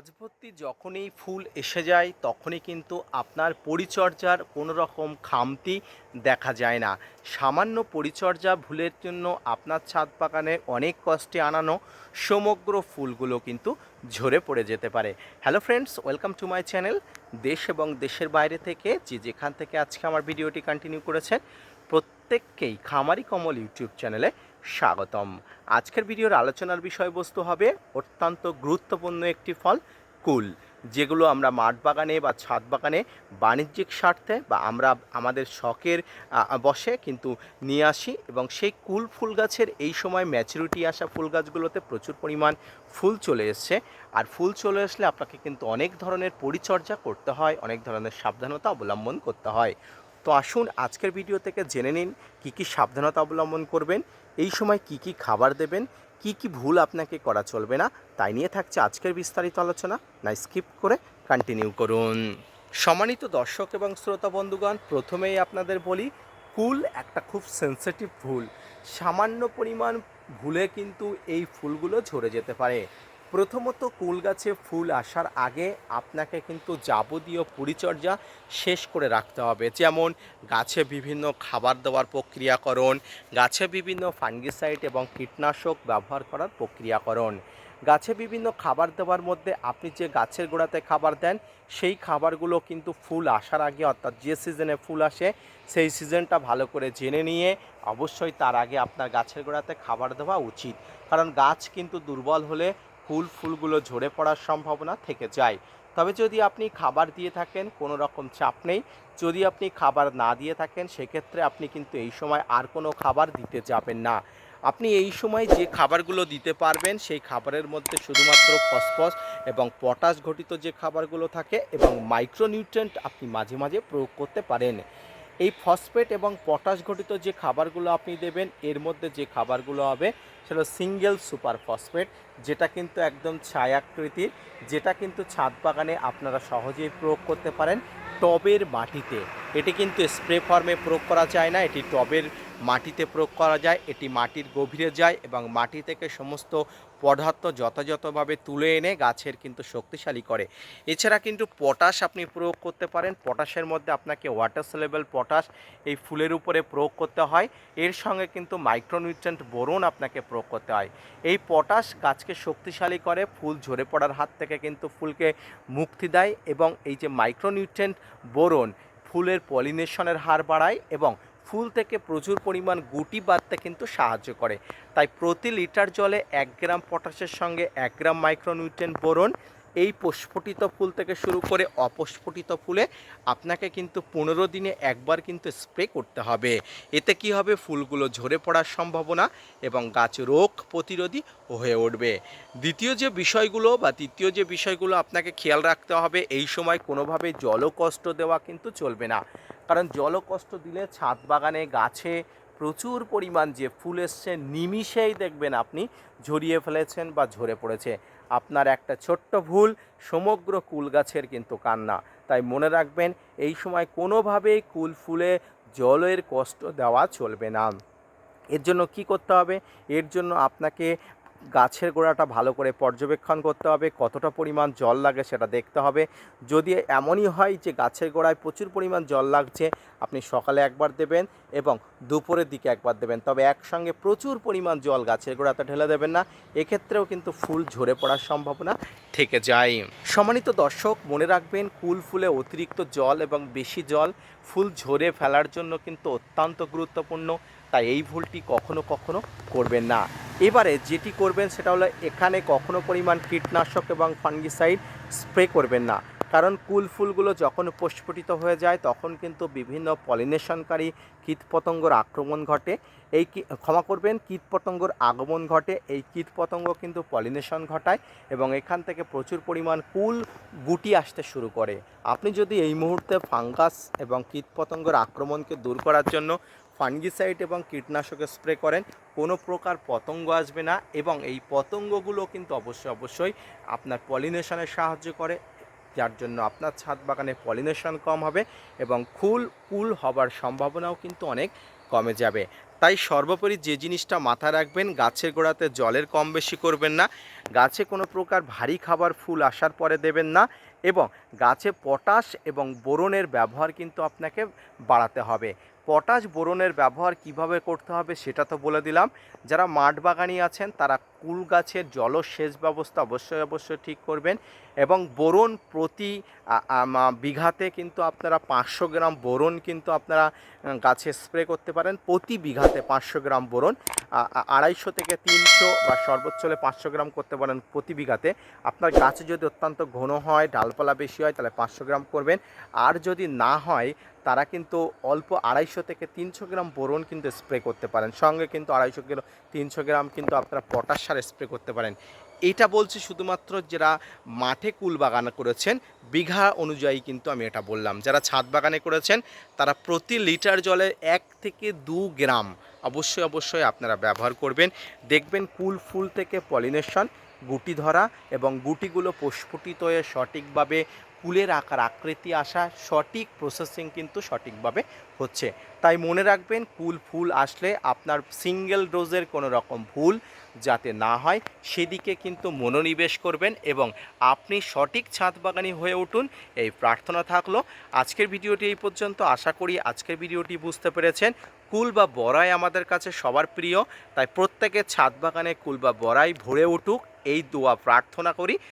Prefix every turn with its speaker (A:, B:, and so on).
A: গাছ ভর্তি যখনই ফুল এসে যায়, তখনই কিন্তু আপনার পরিচর্যার কোনো রকম খামতি দেখা যায় না। সামান্য পরিচর্যা ভুলের জন্য আপনার ছাদ বাগানে অনেক কষ্টে আনানো সমগ্র ফুলগুলো কিন্তু ঝরে পড়ে যেতে পারে। Hello friends welcome to my channel দেশ এবং দেশের বাইরে থেকে যে যেখান থেকে আজকে আমার ভিডিওটি কন্টিনিউ করেছেন প্রত্যেককেই খামারি কমল ইউটিউব চ্যানেলে স্বাগতম। আজকের ভিডিওর আলোচনার বিষয়বস্তু হবে অত্যন্ত গুরুত্বপূর্ণ একটি ফল, কুল, যেগুলো আমরা মাঠ বাগানে বা ছাদ বাগানে বাণিজ্যিক স্বার্থে বা আমরা আমাদের শখের বসে কিন্তু নিয়ে আসি এবং সেই কুল ফুল গাছের এই সময় ম্যাচুরিটি আসা ফুল গাছগুলোতে প্রচুর পরিমাণ ফুল চলে এসছে। আর ফুল চলে আসলে আপনাকে কিন্তু অনেক ধরনের পরিচর্যা করতে হয়, অনেক ধরনের সাবধানতা অবলম্বন করতে হয়। তো আসুন আজকের ভিডিও থেকে জেনে নিন কী কী সাবধানতা অবলম্বন করবেন, এই সময় কি কি খাবার দেবেন, কি কি ভুল আপনাকে করা চলবে না, তাই নিয়ে থাকছে আজকের বিস্তারিত আলোচনা। না, স্কিপ করে কন্টিনিউ করুন। সম্মানিত দর্শক এবং শ্রোতা বন্ধুগণ, প্রথমেই আপনাদের বলি ফুল একটা খুব সেন্সিটিভ ফুল। সামান্য পরিমাণ ভুলে কিন্তু এই ফুলগুলো ঝরে যেতে পারে। প্রথমত কুল গাছে ফুল আসার আগে আপনাকে কিন্তু যাবতীয় পরিচর্যা শেষ করে রাখতে হবে। যেমন গাছে বিভিন্ন খাবার দেওয়ার প্রক্রিয়াকরণ, গাছে বিভিন্ন ফাঙ্গিসাইড এবং কীটনাশক ব্যবহার করার প্রক্রিয়াকরণ। গাছে বিভিন্ন খাবার দেওয়ার মধ্যে আপনি যে গাছের গোড়াতে খাবার দেন, সেই খাবারগুলো কিন্তু ফুল আসার আগে, অর্থাৎ যে সিজনে ফুল আসে, সেই সিজনটা ভালো করে জেনে নিয়ে অবশ্যই তার আগে আপনার গাছের গোড়াতে খাবার দেওয়া উচিত। কারণ গাছ কিন্তু দুর্বল হলে ফুল ফুলগুলো ঝরে পড়ার সম্ভাবনা থেকে যায়। তবে যদি আপনি খাবার দিয়ে থাকেন, কোনো রকম চাপ নেই। যদি আপনি খাবার না দিয়ে থাকেন, সেক্ষেত্রে আপনি কিন্তু এই সময় আর কোনো খাবার দিতে যাবেন না। আপনি এই সময় যে খাবারগুলো দিতে পারবেন, সেই খাবারের মধ্যে শুধুমাত্র ফসফস এবং পটাশ ঘটিত যে খাবারগুলো থাকে এবং মাইক্রোনিউট্রেন্ট আপনি মাঝে মাঝে প্রয়োগ করতে পারেন। এই ফসফেট এবং পটাশ ঘটিত যে খাবারগুলো আপনি দেবেন, এর মধ্যে যে খাবারগুলো হবে সেটা সিঙ্গেল সুপার ফসফেট, যেটা কিন্তু একদম ছায়াকৃতির, যেটা কিন্তু ছাদ বাগানে আপনারা সহজেই প্রয়োগ করতে পারেন টবের মাটিতে। এটি কিন্তু স্প্রে ফর্মে প্রয়োগ করা যায় না, এটি টবের মাটিতে প্রয়োগ করা যায়, এটি মাটির গভীরে যায় এবং মাটি থেকে সমস্ত পদার্থ যথাযথভাবে তুলে এনে গাছের কিন্তু শক্তিশালী করে। এছাড়া কিন্তু পটাশ আপনি প্রয়োগ করতে পারেন। পটাশের মধ্যে আপনাকে ওয়াটার সেলেবল পটাশ এই ফুলের উপরে প্রয়োগ করতে হয়। এর সঙ্গে কিন্তু মাইক্রোনিউট্রেন্ট বোরন আপনাকে প্রয়োগ করতে হয়। এই পটাশ গাছকে শক্তিশালী করে, ফুল ঝরে পড়ার হাত থেকে কিন্তু ফুলকে মুক্তি দেয় এবং এই যে মাইক্রোনিউট্রেন্ট বোরন ফুলের পলিনেশনের হার বাড়ায় এবং ফুল থেকে প্রচুর পরিমাণ গুটি বাঁধতে কিন্তু সাহায্য করে। তাই প্রতি লিটার জলে এক গ্রাম পটাশের সঙ্গে এক গ্রাম মাইক্রোনিউট্রেন্ট বোরন, এই প্রস্ফুটিত ফুল থেকে শুরু করে অপস্ফুটিত ফুলে আপনাকে কিন্তু পনেরো দিনে একবার কিন্তু স্প্রে করতে হবে। এতে কি হবে? ফুলগুলো ঝরে পড়ার সম্ভাবনা এবং গাছ রোগ প্রতিরোধী হয়ে উঠবে। দ্বিতীয় যে বিষয়গুলো বা তৃতীয় যে বিষয়গুলো আপনাকে খেয়াল রাখতে হবে, এই সময় কোনোভাবে জলকষ্ট দেওয়া কিন্তু চলবে না। কারণ জলকষ্ট দিলে ছাদ বাগানে গাছে প্রচুর পরিমাণ যে ফুল এসছে, নিমিষেই দেখবেন আপনি ঝরিয়ে ফেলেছেন বা ঝরে পড়েছে। আপনার একটা ছোট্ট ভুল, সমগ্র কুল গাছের কিন্তু কান্না। তাই মনে রাখবেন, এই সময় কোনোভাবেই কুল ফুলে জলের কষ্ট দেওয়া চলবে না। এর জন্য কি করতে হবে? এর জন্য আপনাকে গাছের গোড়াটা ভালো করে পর্যবেক্ষণ করতে হবে, কতটা পরিমাণ জল লাগে সেটা দেখতে হবে। যদি এমনই হয় যে গাছের গোড়ায় প্রচুর পরিমাণ জল লাগছে, আপনি সকালে একবার দেবেন এবং দুপুরের দিকে একবার দেবেন। তবে একসঙ্গে প্রচুর পরিমাণ জল গাছের গোড়াতে ঢেলে দেবেন না, এক্ষেত্রেও কিন্তু ফুল ঝরে পড়ার সম্ভাবনা থেকে যায়। সম্মানিত দর্শক, মনে রাখবেন কুল ফুলে অতিরিক্ত জল এবং বেশি জল ফুল ঝরে ফেলার জন্য কিন্তু অত্যন্ত গুরুত্বপূর্ণ। তাই এই ভুলটি কখনো কখনো করবেন না। এবারে যেটি করবেন সেটা হলো এখানে কখনো পরিমাণ কীটনাশক এবং ফাঙ্গিসাইড স্প্রে করবেন না। কারণ কুল ফুলগুলো যখন প্রস্ফুটিত হয়ে যায়, তখন কিন্তু বিভিন্ন পলিনেশনকারী কীটপতঙ্গর আক্রমণ ঘটে। এই ক্ষমা করবেন, কীটপতঙ্গর আগমন ঘটে। এই কীটপতঙ্গ কিন্তু পলিনেশন ঘটায় এবং এখান থেকে প্রচুর পরিমাণ কুল গুটি আসতে শুরু করে। আপনি যদি এই মুহূর্তে ফাঙ্গাস এবং কীটপতঙ্গর আক্রমণকে দূর করার জন্য ফাঙ্গিসাইড এবং কীটনাশক স্প্রে করেন, কোনো প্রকার পতঙ্গ আসবে না এবং এই পতঙ্গগুলো কিন্তু অবশ্যই অবশ্যই আপনার পলিনেশনে সাহায্য করে, যার জন্য আপনার ছাদ বাগানে পলিনেশন কম হবে এবং ফুল কুল হবার সম্ভাবনাও কিন্তু অনেক কমে যাবে। তাই সর্বোপরি যে জিনিসটা মাথায় রাখবেন, গাছের গোড়াতে জলের কম বেশি করবেন না, গাছে কোনো প্রকার ভারী খাবার ফুল আসার পরে দেবেন না এবং গাছে পটাশ এবং বোরনের ব্যবহার কিন্তু আপনাকে বাড়াতে হবে। পটাশ বোরনের ব্যবহার কীভাবে করতে হবে সেটা তো বলে দিলাম। যারা মাঠ বাগানি আছেন, তারা কুল গাছের জলসেচ ব্যবস্থা অবশ্যই অবশ্যই ঠিক করবেন এবং বোরন প্রতি বিঘাতে কিন্তু আপনারা পাঁচশো গ্রাম বোরন কিন্তু আপনারা গাছে স্প্রে করতে পারেন। প্রতি বিঘাতে পাঁচশো গ্রাম বোরন আড়াইশো থেকে তিনশো বা সর্বোচ্চ হলে পাঁচশো গ্রাম করতে পারেন প্রতি বিঘাতে। আপনার গাছে যদি অত্যন্ত ঘন হয়, ডালপালা বেশি হয়, তাহলে পাঁচশো গ্রাম করবেন। আর যদি না হয়, তারা কিন্তু অল্প আড়াইশো থেকে তিনশো গ্রাম বোরন কিন্তু স্প্রে করতে পারেন। সঙ্গে কিন্তু আড়াইশো কিলো, তিনশো গ্রাম কিন্তু আপনারা পটাশ সার স্প্রে করতে পারেন। এটা বলছি শুধুমাত্র যারা মাঠে কুল বাগান করেছেন, বিঘা অনুযায়ী কিন্তু আমি এটা বললাম। যারা ছাদ বাগানে করেছেন, তারা প্রতি লিটার জলে এক থেকে দু গ্রাম অবশ্যই অবশ্যই আপনারা ব্যবহার করবেন। দেখবেন কুল ফুল থেকে পলিনেশন, গুটি ধরা এবং গুটিগুলো প্রস্ফুটিত হয়ে সঠিকভাবে কুলের আকার, আকৃতি আসা, সঠিক প্রসেসিং কিন্তু সঠিকভাবে হচ্ছে। তাই মনে রাখবেন, কুল ফুল আসলে আপনার সিঙ্গেল ডোজের কোনো রকম ভুল যাতে না হয়, সেদিকে কিন্তু মনোনিবেশ করবেন এবং আপনি সঠিক ছাদ বাগানি হয়ে উঠুন, এই প্রার্থনা থাকল। আজকের ভিডিওটি এই পর্যন্ত। আশা করি আজকের ভিডিওটি বুঝতে পেরেছেন। কুল বা বড়াই আমাদের কাছে সবার প্রিয়, তাই প্রত্যেকের ছাদ বাগানে কুল বা বড়াই ভরে উঠুক, এই দোয়া প্রার্থনা করি।